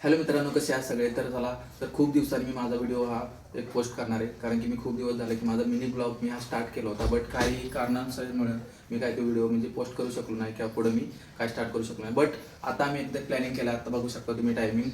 Hello मित्रांनो कसे आहात सगळे? तर चला तर खूप दिवसांनी मी माझा व्हिडिओ हा एक पोस्ट करणार आहे. कारण की मी खूप दिवस झाले की माझा मिनी ब्लॉग मी हा स्टार्ट केला होता. बट काही कारणांमुळे मी काय तो व्हिडिओ म्हणजे पोस्ट करू शकलो नाही किंवा पुढे मी काय स्टार्ट करू शकलो नाही. बट आता मी एकदा प्लॅनिंग केलं आता बघू शकता तुम्ही टायमिंग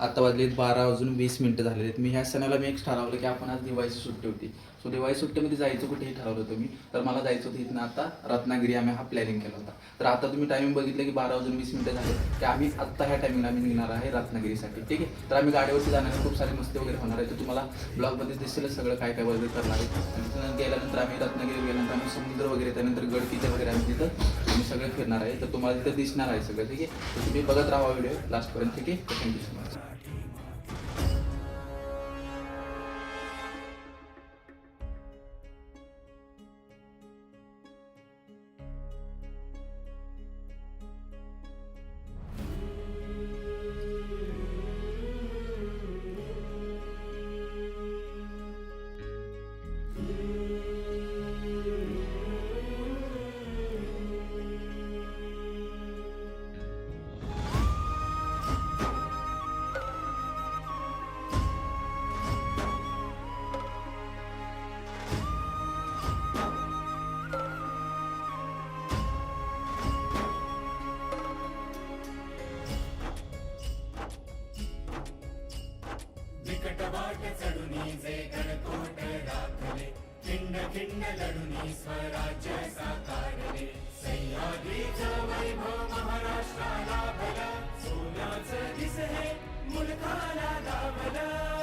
आता वाजलेत बारा वाजून वीस मिनिटं झालेले आहेत. मी ह्या सणाला मी एक ठरवलं की आपण आज दिवाळीची सुट्टी होती. सो दिवाळी सुट्टीमध्ये जायचं कुठेही ठरवलं होतं मी तर मला जायचं होतं इथनं आता. रत्नागिरी आम्ही हा प्लॅनिंग केला होता. तर आता तुम्ही टायमिंग बघितलं की बारा वाजून वीस मिनिटं झाले. की आम्ही आत्ता ह्या टायमिंगला आम्ही निघणार आहे रत्नागिरीसाठी. ठीक आहे? तर आम्ही गाडीवरती जाण्यास खूप सारी मस्ती वगैरे होणार आहे. तर तुम्हाला ब्लॉगमध्ये दिसेल सगळं काय काय वगैरे करणार आहे. गेल्यानंतर आम्ही रत्नागिरी गेल्यानंतर आम्ही समुद्र वगैरे त्यानंतर गडकिल्ले वगैरे आम्ही तिथं आम्ही सगळं फिरणार आहे. तर तुम्हाला तिथं दिसणार आहे सगळं. ठीक आहे? तर तुम्ही बघत राहा व्हिडिओ लास्टपर्यंत ठीक आहे? थँक्यू सो मच खिंड खिंड स्वराज्य साकारले. सह्याद्रीचं वैभव महाराष्ट्राला भला. सोन्याचं दिस हे मुलखाला दाभलं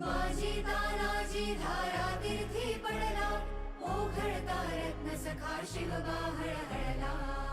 बाजी तानाजी धारा तीर्थी पडला. ओघळता रत्न सखा शिव बाहळ हळला.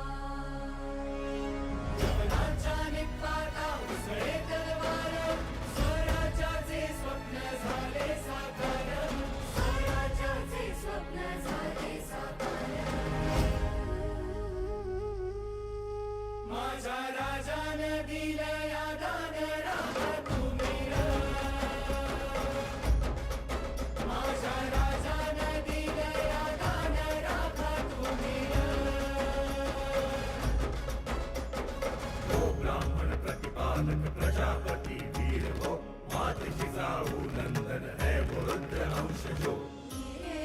प्रतिपालक प्रजापती वीर हो मात जिजाऊ नंदन है वो रुद्र अंश जो रे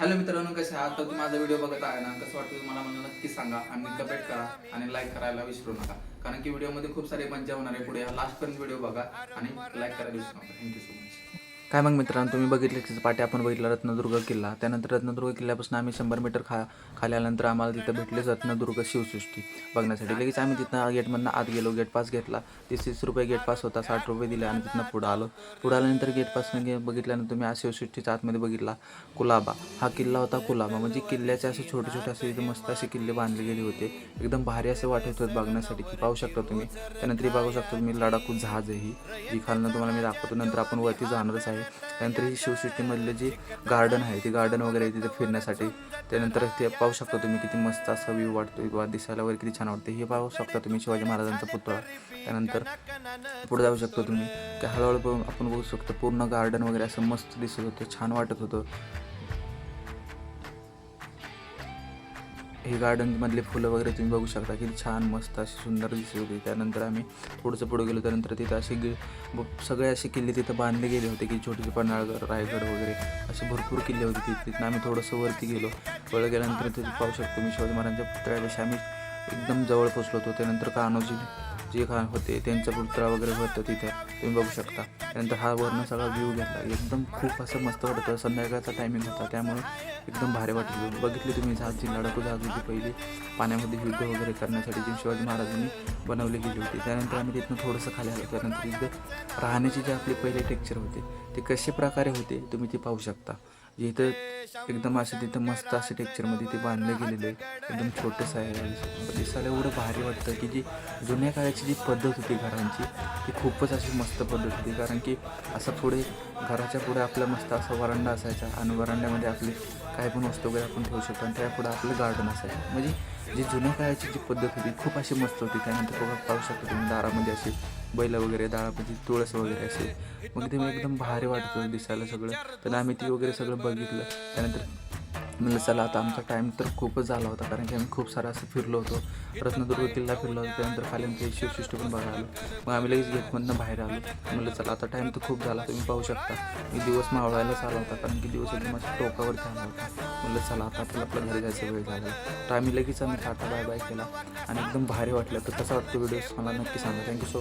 हॅलो मित्रांनो कसे आहात? तर तुम्ही माझा व्हिडिओ बघत आहे ना कसं वाटतं तुम्हाला मला नक्की सांगा आणि कमेंट करा आणि लाईक करायला विसरू नका. कारण की व्हिडिओमध्ये खूप सारे मज्जा होणार आहे पुढे. लास्ट पर्यंत व्हिडिओ बघा आणि लाईक करायला विसरू नका. थँक्यू सो मच काय मग मित्रांनो तुम्ही बघितलं की पाठी आपण बघितला रत्नदुर्ग किल्ला. त्यानंतर रत्नदुर्ग किल्ल्यापासून आम्ही शंभर मीटर खा खाली आल्यानंतर आम्हाला तिथं भेटलेच रत्नदुर्ग शिवसृष्टी बघण्यासाठी. लगेच आम्ही तिथं गेटमधनं आत गेलो गेट पास घेतला. तीस तीस रुपये गेट पास होता साठ रुपये दिले आणि तिथनं पुढं आलो. पुढं आल्यानंतर गेट पासनं गे बघितल्यानंतर तुम्ही आज शिवसृष्टीच्या आतमध्ये बघितला. कुलाबा. हा किल्ला होता कुलाबा. म्हणजे किल्ल्याचे असे छोटे छोटे असे इथे मस्त असे किल्ले बांधले गेले होते. एकदम भारी असे वाटत होते बघण्यासाठी. की पाहू शकता तुम्ही. त्यानंतर बघू शकता तुम्ही लडाखू जहाज आहे ही. जी खालनं तुम्हाला मी दाखवतो. नंतर आपण वरती जाणारच आहे. त्यानंतर ही शिवसृष्टीमधलं जी गार्डन आहे ती गार्डन वगैरे आहे तिथं फिरण्यासाठी. त्यानंतर ते पाहू शकता तुम्ही किती मस्त असा व्ह्यू वाटतो किंवा दिसायला वगैरे किती छान वाटते हे पाहू शकता तुम्ही शिवाजी महाराजांचा पुतळा. त्यानंतर पुढे जाऊ शकतो तुम्ही. त्या हळूहळू आपण बघू शकतो पूर्ण गार्डन वगैरे असं मस्त दिसत होतं छान वाटत होतं. हे गार्डनमधले फुलं वगैरे तुम्ही बघू शकता. किती छान मस्त अशी सुंदर दिसत होती. त्यानंतर आम्ही पुढचं पुढे गेलो. त्यानंतर तिथं असे गे सगळे असे किल्ले तिथं बांधले गेले होते की छोटेसे पन्हाळगड रायगड वगैरे असे भरपूर किल्ले होते तिथे. तिथून आम्ही थोडंसं वरती गेलो. वळ गेल्यानंतर तिथे पाहू शकतो मी शिवाजी महाराजांच्या पुतळ्यापाशी आम्ही एकदम जवळ पोचलो होतो. त्यानंतर कान्होजी जे खान होते त्यांचा पुतळा वगैरे होतं तिथे. तुम्ही बघू शकता. त्यानंतर हा वरनं सगळा व्ह्यू घेतला. एकदम खूप असं मस्त वाटत होतं. संध्याकाळचा टायमिंग होता. त्यामुळे एकदम भारी वाटलं बघितली तुम्ही झाजी जी लढाकू जहाज होती पहिली. पाण्यामध्ये युद्ध वगैरे करण्यासाठी जी शिवाजी महाराजांनी बनवली गेली होती. त्यानंतर आम्ही तिथनं थोडंसं खाली आलो. त्यानंतर इथं राहण्याची जे आपले पहिले टेक्चर होते ते कशा प्रकारे होते तुम्ही ते पाहू शकता. इथं एकदम असं तिथं मस्त असं टेक्चरमध्ये ते गेलेलं आहे. एकदम छोटंसं आहे. म्हणजे दिसायला एवढं भारी वाटतं की जी जुन्या काळाची जी पद्धत होती घरांची ती खूपच अशी मस्त पद्धत होती. कारण की असं पुढे घराच्या पुढे आपला मस्त असा वरांडा असायचा आणि वरांड्यामध्ये आपली काय पण वस्तू वगैरे आपण ठेवू शकतो आणि त्यापुढे आपलं गार्डन असायचं. म्हणजे जी जुन्या काळाची जी पद्धत होती खूप अशी मस्त होती. त्यानंतर बघा पाहू शकतो तुम्ही दारामध्ये असे बैल वगैरे दाळापती तुळस वगैरे असे. मग ते एकदम भारी वाटतं दिसायला सगळं. तर आम्ही ती वगैरे सगळं बघितलं. त्यानंतर म्हणलं चला आता आमचा टाईम तर खूपच झाला होता कारण की आम्ही खूप सारं असं फिरलो होतो. रत्नदुर्ग किल्ला फिरलो होतो. त्यानंतर खाली आमचे शिवसृष्टी पण बघायला आलो. मग आम्ही लगेच गेटमधनं बाहेर आलो. म्हणलं चला आता टाईम तर खूप झाला तुम्ही पाहू शकता. मी दिवस मावळायलाच आला होता कारण की दिवस एकदम माझ्या टोकावरती आला होता. म्हणलं चला आता आपलं आपल्या घरी जायचं वेळ झाला. तर आम्ही लगेच आम्ही टाटा बाय बाय केला. आणि एकदम भारी वाटलं. तर कसा वाटतो व्हिडिओ? मला नक्की सांगा. Thank you so